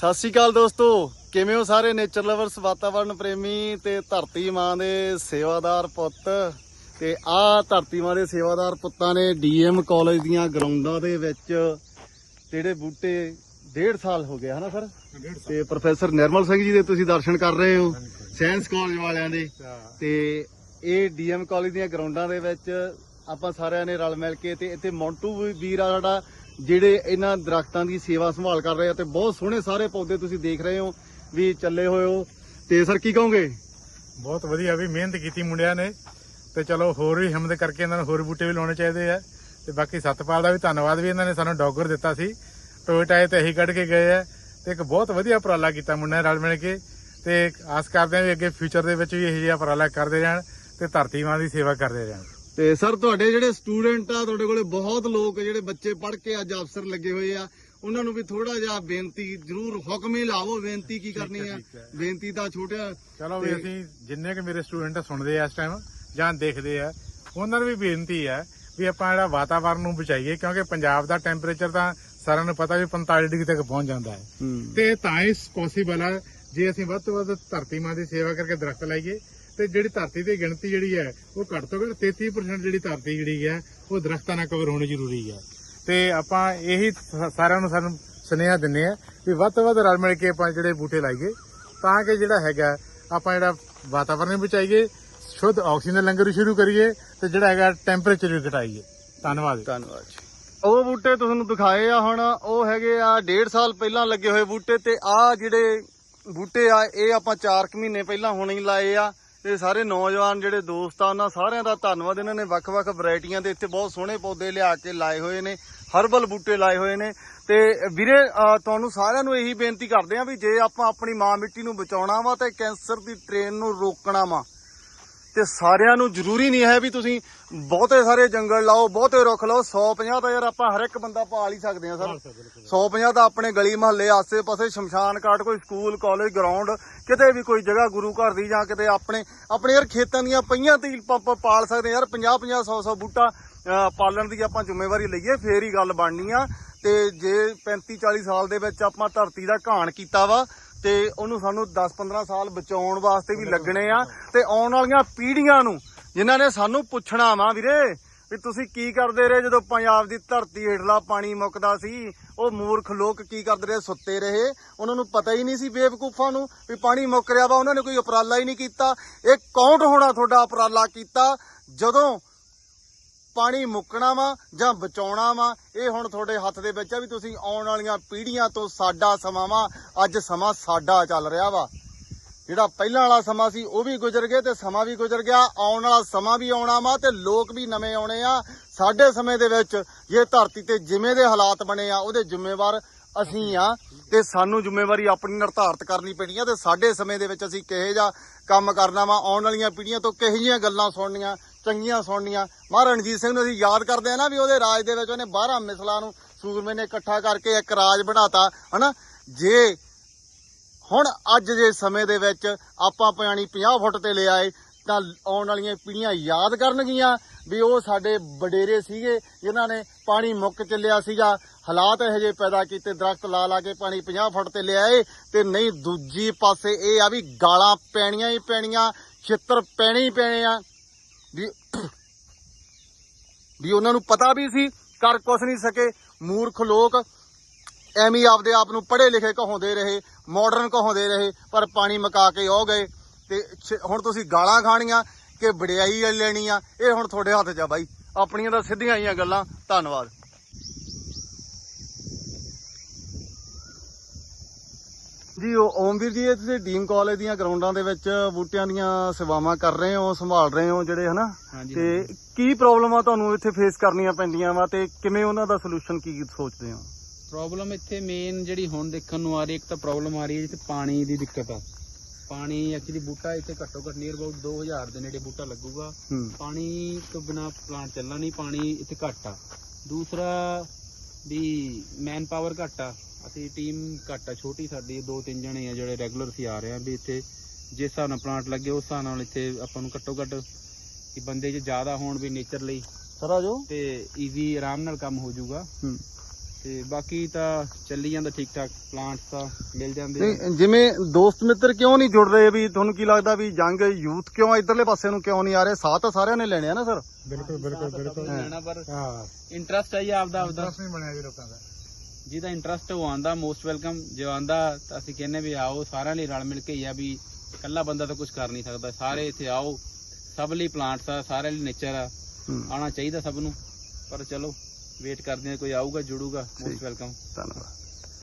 ਸਤਿ ਸ਼੍ਰੀ ਅਕਾਲ ਦੋਸਤੋ। ਕਿਵੇਂ ਹੋ ਸਾਰੇ ਨੇਚਰ ਲਵਰਸ ਵਾਤਾਵਰਣ ਪ੍ਰੇਮੀ ਤੇ ਧਰਤੀ ਮਾਂ ਦੇ ਸੇਵਾਦਾਰ ਪੁੱਤ? ਤੇ ਆਹ ਧਰਤੀ ਮਾਂ ਦੇ ਸੇਵਾਦਾਰ ਪੁੱਤਾਂ ਨੇ ਡੀਐਮ ਕਾਲਜ ਦੀਆਂ ਗਰਾਊਂਡਾਂ ਦੇ ਵਿੱਚ ਜਿਹੜੇ ਬੂਟੇ ਡੇਢ ਸਾਲ ਹੋ ਗਿਆ ਹਨਾ ਸਰ? ਤੇ ਪ੍ਰੋਫੈਸਰ ਨਿਰਮਲ ਸਿੰਘ ਜੀ ਦੇ ਤੁਸੀਂ ਦਰਸ਼ਨ ਕਰ ਰਹੇ ਹੋ ਸਾਇੰਸ ਕਾਲਜ ਵਾਲਿਆਂ ਦੇ। ਤੇ ਇਹ ਡੀਐਮ ਕਾਲਜ ਦੀਆਂ ਗਰਾਊਂਡਾਂ ਦੇ ਵਿੱਚ ਆਪਾਂ ਸਾਰਿਆਂ ਨੇ ਰਲ ਮਿਲ ਕੇ ਤੇ ਇੱਥੇ ਮੌਂਟੂ ਵੀਰ ਆ ਸਾਡਾ ਜਿਹੜੇ ਇਹਨਾਂ ਦਰਖਤਾਂ ਦੀ ਸੇਵਾ ਸੰਭਾਲ ਕਰ ਰਹੇ ਆ ਤੇ ਬਹੁਤ ਸੋਹਣੇ ਸਾਰੇ ਪੌਦੇ ਤੁਸੀਂ ਦੇਖ ਰਹੇ ਹੋ, ਵੀ ਚੱਲੇ ਹੋਏ ਹੋ। ਤੇ ਸਰ, ਕੀ ਕਹੋਗੇ? ਬਹੁਤ ਵਧੀਆ ਵੀ ਮਿਹਨਤ ਕੀਤੀ ਮੁੰਡਿਆਂ ਨੇ। ਤੇ ਚਲੋ ਹੋਰ ਵੀ ਹਿੰਮਤ ਕਰਕੇ ਇਹਨਾਂ ਨੂੰ ਹੋਰ ਬੂਟੇ ਵੀ ਲਾਉਣੇ ਚਾਹੀਦੇ ਆ। ਤੇ ਬਾਕੀ ਸਤਪਾਲ ਦਾ ਵੀ ਧੰਨਵਾਦ ਵੀ ਇਹਨਾਂ ਨੇ ਸਾਨੂੰ ਡੌਗਰ ਦਿੱਤਾ ਸੀ। ਟੋਇਟਾਏ ਤੇ ਇਹੀ ਕੱਢ ਕੇ ਗਏ ਆ। ਤੇ ਇੱਕ ਬਹੁਤ ਵਧੀਆ ਉਪਰਾਲਾ ਕੀਤਾ ਮੁੰਡਿਆਂ ਨੇ ਰਲ ਮਿਲ ਕੇ। ਤੇ ਆਸ ਕਰਦੇ ਆ ਵੀ ਅੱਗੇ ਫਿਊਚਰ ਦੇ ਵਿੱਚ ਵੀ ਇਹੋ ਜਿਹਾ ਉਪਰਾਲਾ ਕਰਦੇ ਰਹਿਣ ਤੇ ਧਰਤੀ ਮਾਂ ਦੀ ਸੇਵਾ ਕਰਦੇ ਰਹਿਣ। ਤੇ ਸਰ ਤੁਹਾਡੇ ਜਿਹੜੇ ਸਟੂਡੈਂਟ ਆ ਤੁਹਾਡੇ ਕੋਲੇ ਬਹੁਤ ਲੋਕ ਜਿਹੜੇ ਬੱਚੇ ਪੜ੍ਹ ਕੇ ਅੱਜ ਅਫਸਰ ਲੱਗੇ ਹੋਏ ਆ। ਉਹਨਾਂ ਨੂੰ ਵੀ ਥੋੜਾ ਜਿਹਾ ਬੇਨਤੀ ਜ਼ਰੂਰ ਹੁਕਮ ਹੀ ਲਾਵੋ ਬੇਨਤੀ ਕੀ ਕਰਨੀ ਆ? ਹੈ। ਬੇਨਤੀ ਤਾਂ ਛੋਟਿਆ ਚਲੋ ਵੀ ਅਸੀਂ ਜਿੰਨੇ ਕਿ ਮੇਰੇ ਸਟੂਡੈਂਟ ਸੁਣਦੇ ਆ ਇਸ ਟਾਈਮ ਜਾਂ ਦੇਖਦੇ ਆ ਉਹਨਾਂ ਨੂੰ ਵੀ ਬੇਨਤੀ ਹੈ ਵੀ ਆਪਾਂ ਜਿਹੜਾ ਵਾਤਾਵਰਣ ਨੂੰ ਬਚਾਈਏ ਕਿਉਂਕਿ ਪੰਜਾਬ ਦਾ ਟੈਂਪਰੇਚਰ ਤਾਂ ਸਾਰਿਆਂ ਨੂੰ ਪਤਾ ਵੀ 45 ਡਿਗਰੀ ਤੱਕ ਪਹੁੰਚ ਜਾਂਦਾ ਹੈ। ਤੇ ਤਾਂ ਹੀ ਪੋਸੀਬਲ ਹੈ ਜੇ ਅਸੀਂ ਵੱਧ ਤੋਂ ਵੱਧ ਧਰਤੀ ਮਾਂ ਦੀ ਸੇਵਾ ਕਰਕੇ ਦਰਖਤ ਲਾਈਏ ਤੇ ਜਿਹੜੀ ਧਰਤੀ ਦੀ ਗਿਣਤੀ ਜਿਹੜੀ ਹੈ, ਉਹ ਘੱਟ ਤੋਂ ਘੱਟ 33% ਜਿਹੜੀ ਧਰਤੀ ਜਿਹੜੀ ਹੈ, ਉਹ ਦਰਖਤਾਂ ਨਾਲ ਕਵਰ ਹੋਣੀ ਜ਼ਰੂਰੀ ਹੈ। ਤੇ ਆਪਾਂ ਇਹੀ ਸਾਰਿਆਂ ਨੂੰ ਸਾਨੂੰ ਸੁਨੇਹਾ ਦਿੰਨੇ ਆ ਵੀ ਵੱਧ ਤੋਂ ਵੱਧ ਰਲ ਮਿਲ ਕੇ ਆਪਾਂ ਜਿਹੜੇ ਬੂਟੇ ਲਾਈਏ, ਤਾਂ ਕਿ ਜਿਹੜਾ ਹੈਗਾ, ਆਪਾਂ ਜਿਹੜਾ ਵਾਤਾਵਰਣ ਵੀ ਬਚਾਈਏ, ਸ਼ੁੱਧ ਆਕਸੀਜਨ ਲੰਗਰ ਵੀ ਸ਼ੁਰੂ ਕਰੀਏ, ਤੇ ਜਿਹੜਾ ਹੈਗਾ ਟੈਂਪਰੇਚਰ ਵੀ ਘਟਾਈਏ। ਧੰਨਵਾਦ ਧੰਨਵਾਦ ਜੀ। ਉਹ ਬੂਟੇ ਤੁਹਾਨੂੰ ਦਿਖਾਏ ਆ ਹੁਣ, ਉਹ ਹੈਗੇ ਆ ਡੇਢ ਸਾਲ ਪਹਿਲਾਂ ਲੱਗੇ ਹੋਏ ਬੂਟੇ ਤੇ ਆ ਜਿਹੜੇ ਬੂਟੇ ਆ, ਇਹ ਆਪਾਂ 4 ਮਹੀਨੇ ਪਹਿਲਾਂ ਹੁਣੇ ਹੀ ਲਾਏ ਆ। ਇਹ ਸਾਰੇ ਨੌਜਵਾਨ ਜਿਹੜੇ ਦੋਸਤ ਆ, ਉਹਨਾਂ ਸਾਰਿਆਂ ਦਾ ਧੰਨਵਾਦ। ਇਹਨਾਂ ਨੇ ਵੱਖ-ਵੱਖ ਵੈਰਾਈਟੀਆਂ ਦੇ ਇੱਥੇ ਬਹੁਤ ਸੋਹਣੇ ਪੌਦੇ ਲਿਆ ਕੇ ਲਾਏ ਹੋਏ ਨੇ, ਹਰਬਲ ਬੂਟੇ ਲਾਏ ਹੋਏ ਨੇ। ਤੇ ਵੀਰੇ ਤੁਹਾਨੂੰ ਸਾਰਿਆਂ ਨੂੰ ਇਹੀ ਬੇਨਤੀ ਕਰਦੇ ਆ ਵੀ ਜੇ ਆਪਾਂ ਆਪਣੀ ਮਾਂ ਮਿੱਟੀ ਨੂੰ ਬਚਾਉਣਾ ਵਾ ਤੇ ਕੈਂਸਰ ਦੀ ਟ੍ਰੇਨ ਨੂੰ ਰੋਕਣਾ ਵਾ ਤੇ ਸਾਰਿਆਂ ਨੂੰ ਜ਼ਰੂਰੀ ਨਹੀਂ ਹੈ ਵੀ ਤੁਸੀਂ ਬਹੁਤੇ ਸਾਰੇ ਜੰਗਲ ਲਾਓ ਬਹੁਤੇ ਰੁੱਖ ਲਾਓ। 150 ਤਾਂ ਯਾਰ ਆਪਾਂ ਹਰ ਇੱਕ ਬੰਦਾ ਪਾਲ ਹੀ ਸਕਦੇ ਹਾਂ ਸਰ। 150 ਤਾਂ ਆਪਣੇ ਗਲੀ ਮਹੱਲੇ ਆਸੇ-ਪਾਸੇ ਸ਼ਮਸ਼ਾਨ ਘਾਟ ਕੋਈ ਸਕੂਲ ਕਾਲਜ ਗਰਾਊਂਡ ਕਿਤੇ ਵੀ ਕੋਈ ਜਗ੍ਹਾ ਗੁਰੂ ਘਰ ਦੀ ਜਾਂ ਕਿਤੇ ਆਪਣੇ ਆਪਣੇ ਯਾਰ ਖੇਤਾਂ ਦੀਆਂ ਪਈਆਂ ਤੇ ਆਪਾਂ ਪਾਲ ਸਕਦੇ ਯਾਰ। 50 50 100 100 ਬੂਟਾ ਪਾਲਣ ਦੀ ਆਪਾਂ ਜ਼ਿੰਮੇਵਾਰੀ ਲਈਏ ਫੇਰ ਹੀ ਗੱਲ ਬਣਨੀ ਆ। ਤੇ ਜੇ 35 40 ਸਾਲ ਦੇ ਵਿੱਚ ਆਪਾਂ ਧਰਤੀ ਦਾ ਘਾਣ ਕੀਤਾ ਵਾ ਤੇ ਉਹਨੂੰ ਸਾਨੂੰ 10-15 ਸਾਲ ਬਚਾਉਣ ਵਾਸਤੇ ਵੀ ਲੱਗਣੇ ਆ ਤੇ ਆਉਣ ਵਾਲੀਆਂ ਪੀੜ੍ਹੀਆਂ ਨੂੰ ਜਿਨ੍ਹਾਂ ਨੇ ਸਾਨੂੰ ਪੁੱਛਣਾ ਵਾ ਵੀਰੇ ਵੀ ਤੁਸੀਂ ਕੀ ਕਰਦੇ ਰਹੇ ਜਦੋਂ ਪੰਜਾਬ ਦੀ ਧਰਤੀ ਹੇਠਲਾ ਪਾਣੀ ਮੁੱਕਦਾ ਸੀ? ਉਹ ਮੂਰਖ ਲੋਕ ਕੀ ਕਰਦੇ ਰਹੇ? ਸੁੱਤੇ ਰਹੇ। ਉਹਨਾਂ ਨੂੰ ਪਤਾ ਹੀ ਨਹੀਂ ਸੀ ਬੇਵਕੂਫਾਂ ਨੂੰ ਵੀ ਪਾਣੀ ਮੁੱਕ ਰਿਹਾ ਵਾ। ਉਹਨਾਂ ਨੇ ਕੋਈ ਉਪਰਾਲਾ ਹੀ ਨਹੀਂ ਕੀਤਾ। ਇਹ ਕੌਂਟ ਹੋਣਾ ਤੁਹਾਡਾ ਉਪਰਾਲਾ ਕੀਤਾ? ਜਦੋਂ ਪਾਣੀ ਮੁੱਕਣਾ ਵਾ ਜਾਂ ਬਚਾਉਣਾ ਵਾ, ਇਹ ਹੁਣ ਤੁਹਾਡੇ ਹੱਥ ਦੇ ਵਿੱਚ ਆ ਵੀ ਤੁਸੀਂ ਆਉਣ ਵਾਲੀਆਂ ਪੀੜ੍ਹੀਆਂ ਤੋਂ ਸਾਡਾ ਸਮਾਂ ਵਾ, ਅੱਜ ਸਮਾਂ ਸਾਡਾ ਚੱਲ ਰਿਹਾ ਵਾ। ਜਿਹੜਾ ਪਹਿਲਾਂ ਵਾਲਾ ਸਮਾਂ ਸੀ, ਉਹ ਵੀ ਗੁਜ਼ਰ ਗਿਆ ਤੇ ਸਮਾਂ ਵੀ ਗੁਜ਼ਰ ਗਿਆ, ਆਉਣ ਵਾਲਾ ਸਮਾਂ ਵੀ ਆਉਣਾ ਵਾ ਤੇ ਲੋਕ ਵੀ ਨਵੇਂ ਆਉਣੇ ਆ। ਸਾਡੇ ਸਮੇਂ ਦੇ ਵਿੱਚ ਇਹ ਧਰਤੀ ਤੇ ਜਿਵੇਂ ਦੇ ਹਾਲਾਤ ਬਣੇ ਆ, ਉਹਦੇ ਜ਼ਿੰਮੇਵਾਰ ਅਸੀਂ ਆ ਤੇ ਸਾਨੂੰ ਜ਼ਿੰਮੇਵਾਰੀ ਆਪਣੀ ਨਿਰਧਾਰਤ ਕਰਨੀ ਪੈਣੀ ਆ ਤੇ ਸਾਡੇ ਸਮੇਂ ਦੇ ਵਿੱਚ ਅਸੀਂ ਕਿਹੋ ਜਿਹਾ ਕੰਮ ਕਰਨਾ ਵਾ, ਆਉਣ ਵਾਲੀਆਂ ਪੀੜ੍ਹੀਆਂ ਤੋਂ ਕਿਹੋ ਜਿਹੀਆਂ ਗੱਲਾਂ ਸੁਣਨੀਆਂ ਚੰਗੀਆਂ ਸੁਣਨੀਆਂ। ਮਹਾਰਾਜ ਰਣਜੀਤ ਸਿੰਘ ਨੂੰ ਅਸੀਂ ਯਾਦ ਕਰਦੇ ਆ ਨਾ ਵੀ ਉਹਦੇ ਰਾਜ ਦੇ ਵਿੱਚ ਉਹਨੇ 12 ਮਿਸਲਾਂ ਨੂੰ ਸੂਰਮੇ ਨੇ ਇਕੱਠਾ ਕਰਕੇ ਇੱਕ ਰਾਜ ਬਣਾਤਾ, ਹਨਾ? ਜੇ ਹੁਣ ਅੱਜ ਦੇ ਸਮੇਂ ਦੇ ਵਿੱਚ ਆਪਾਂ ਪਾਣੀ 50 ਫੁੱਟ ਤੇ ਲੈ ਆਏ, ਤਾਂ ਆਉਣ ਵਾਲੀਆਂ ਪੀੜ੍ਹੀਆਂ ਯਾਦ ਕਰਨਗੀਆਂ ਵੀ ਉਹ ਸਾਡੇ ਵਡੇਰੇ ਸੀਗੇ, ਜਿਨ੍ਹਾਂ ਨੇ ਪਾਣੀ ਮੁੱਕ ਚੱਲਿਆ ਸੀਗਾ। ਹਾਲਾਤ ਇਹੋ ਜਿਹੇ ਪੈਦਾ ਕੀਤੇ, ਦਰਖਤ ਲਾ ਲਾ ਕੇ ਪਾਣੀ 50 ਫੁੱਟ ਤੇ ਲਿਆਏ ਤੇ ਨਹੀਂ ਦੂਜੀ ਪਾਸੇ ਇਹ ਆ ਵੀ ਗਾਲਾਂ ਪੈਣੀਆਂ ਹੀ ਪੈਣੀਆਂ, ਛਿੱਤਰ ਪੈਣੇ ਹੀ ਪੈਣੇ ਆ। ਵੀ ਵੀ ਉਹਨਾਂ ਨੂੰ ਪਤਾ ਵੀ ਸੀ ਕਰ ਕੁਛ ਨਹੀਂ ਸਕੇ। ਮੂਰਖ ਲੋਕ ਐਵੇਂ ਹੀ ਆਪਦੇ ਆਪ ਨੂੰ ਪੜ੍ਹੇ ਲਿਖੇ ਕਹਾਉਂਦੇ ਰਹੇ ਮਾਡਰਨ ਕਹਾਉਂਦੇ ਰਹੇ, ਪਰ ਪਾਣੀ ਮਕਾ ਕੇ ਹੋ ਗਏ। ਤੇ ਹੁਣ ਤੁਸੀਂ ਗਾਲਾਂ ਖਾਣੀਆਂ ਕਿ ਵਡਿਆਈ ਲੈਣੀ ਆ ਇਹ ਹੁਣ ਤੁਹਾਡੇ ਹੱਥ 'ਚ ਆ ਬਾਈ। ਆਪਣੀਆਂ ਤਾਂ ਸਿੱਧੀਆਂ ਆਈਆਂ ਗੱਲਾਂ। ਧੰਨਵਾਦ। ਜੀ ਓਮਵੀਰ ਜੀ ਇਹ ਤੁਸੀਂ ਡੀਮ ਕਾਲਜ ਦੀਆਂ ਗਰਾਊਂਡਾਂ ਦੇ ਵਿੱਚ ਬੂਟਿਆਂ ਦੀਆਂ ਸੇਵਾਵਾਂ ਕਰ ਰਹੇ ਹੋ ਸੰਭਾਲ ਰਹੇ ਹੋ ਜਿਹੜੇ ਹਨਾ? ਤੇ ਕੀ ਪ੍ਰੋਬਲਮ ਤੁਹਾਨੂੰ ਇੱਥੇ ਫੇਸ ਕਰਨੀਆਂ ਪੈਂਦੀਆਂ ਵਾ ਤੇ ਕਿਵੇਂ ਉਹਨਾਂ ਦਾ ਸੋਲੂਸ਼ਨ ਕੀ ਸੋਚਦੇ ਹੋ? ਪ੍ਰੋਬਲਮ ਇੱਥੇ ਮੇਨ ਜਿਹੜੀ ਹੁਣ ਦੇਖਣ ਨੂੰ ਆ ਰਹੀ ਇੱਕ ਤਾਂ ਪ੍ਰੋਬਲਮ ਆ ਰਹੀ ਹੈ ਜਿੱਥੇ ਪਾਣੀ ਦੀ ਦਿੱਕਤ ਆ। ਪਾਣੀ ਐਕਚੁਅਲੀ ਬੂਟਾ ਇੱਥੇ ਘੱਟੋ ਘੱਟ ਨੀਅਰ ਅਬਾਊਟ 2000 ਦੇ ਨੇੜੇ ਬੂਟਾ ਲੱਗੂਗਾ। ਪਾਣੀ ਤੋਂ ਬਿਨਾ ਪਲਾਂਟ ਚੱਲਣਾ ਨਹੀਂ ਪਾਣੀ ਇੱਥੇ ਘੱਟ ਆ। ਦੂਸਰਾ ਵੀ ਮੈਨ ਪਾਵਰ ਘੱਟ ਆ। ਅਸੀਂ ਟੀਮ ਘੱਟ ਆ ਛੋਟੀ ਸਾਡੀ ਦੋ ਤਿੰਨ ਜਣੇ ਆ ਜਿਹੜੇ ਰੈਗੂਲਰ ਸੀ ਆ ਰਹੇ ਆ ਵੀ ਇੱਥੇ ਜਿਸ ਹਿਸਾਬ ਨਾਲ ਪਲਾਂਟ ਲੱਗੇ ਉਸ ਹਿਸਾਬ ਨਾਲ ਇੱਥੇ ਆਪਾਂ ਨੂੰ ਘੱਟੋ ਘੱਟ ਕਿ ਬੰਦੇ ਜੇ ਜ਼ਿਆਦਾ ਹੋਣ ਵੀ ਨੇਚਰ ਲਈ ਸਰ ਆ ਜਾਓ। ਤੇ ਈਜ਼ੀ ਆਰਾਮ ਨਾਲ ਕੰਮ ਹੋ ਜਾਊਗਾ। ਹੂੰ। ਤੇ ਬਾਕੀ ਤਾਂ ਚੱਲੀ ਜਾਂਦਾ ਠੀਕ ਠਾਕ ਪਲਾਂਟਸ ਤਾਂ ਮਿਲ ਜਾਂਦੇ ਆ। ਨਹੀਂ ਜਿਵੇਂ ਦੋਸਤ ਮਿੱਤਰ ਕਿਉਂ ਨਹੀਂ ਜੁੜ ਰਹੇ ਵੀ ਤੁਹਾਨੂੰ ਕੀ ਲੱਗਦਾ ਵੀ ਜੰਗ ਯੂਥ ਕਿਉਂ ਇਧਰਲੇ ਪਾਸੇ ਨੂੰ ਕਿਉਂ ਨਹੀਂ ਆ ਰਹੇ? ਸਾਥ ਤਾਂ ਸਾਰਿਆਂ ਨੇ ਲੈਣੇ ਆ ਨਾ ਸਰ? ਬਿਲਕੁਲ ਬਿਲਕੁਲ ਬਿਲਕੁਲ। ਲੈਣਾ ਪਰ ਹਾਂ। ਇੰਟਰਸਟ ਹੈ ਜੀ ਆਪਦਾ ਆਪਦਾ। ਇੰਟਰਸਟ ਨਹੀਂ ਬਣਿਆ ਜੀ ਲੋਕਾਂ ਦਾ। ਜਿਹਦਾ ਇੰਟਰਸਟ ਉਹ ਆਂਦਾ ਮੋਸਟ ਵੈਲਕਮ ਜੋ ਆਂਦਾ ਤਾਂ ਅਸੀਂ ਕਹਿੰਨੇ ਵੀ ਆਓ ਸਾਰਿਆਂ ਲਈ ਰਲ ਮਿਲ ਕੇ ਹੀ ਆ ਵੀ ਇਕੱਲਾ ਬੰਦਾ ਤਾਂ ਕੁਝ ਕਰ ਨਹੀਂ ਸਕਦਾ। ਸਾਰੇ ਇੱਥੇ ਆਓ ਸਭ ਲਈ ਪਲਾਂਟਸ ਆ ਸਾਰਿਆਂ ਲਈ ਨੇਚਰ ਆ। ਹੂੰ, ਆਉਣਾ ਚਾਹੀਦਾ ਸਭ ਨੂੰ। ਪਰ ਚਲੋ ਵੇਟ ਕਰਦੇ ਆ ਕੋਈ ਆਊਗਾ ਜੁੜੂਗਾ। ਮੋਸਟ ਵੈਲਕਮ ਧੰਨਵਾਦ।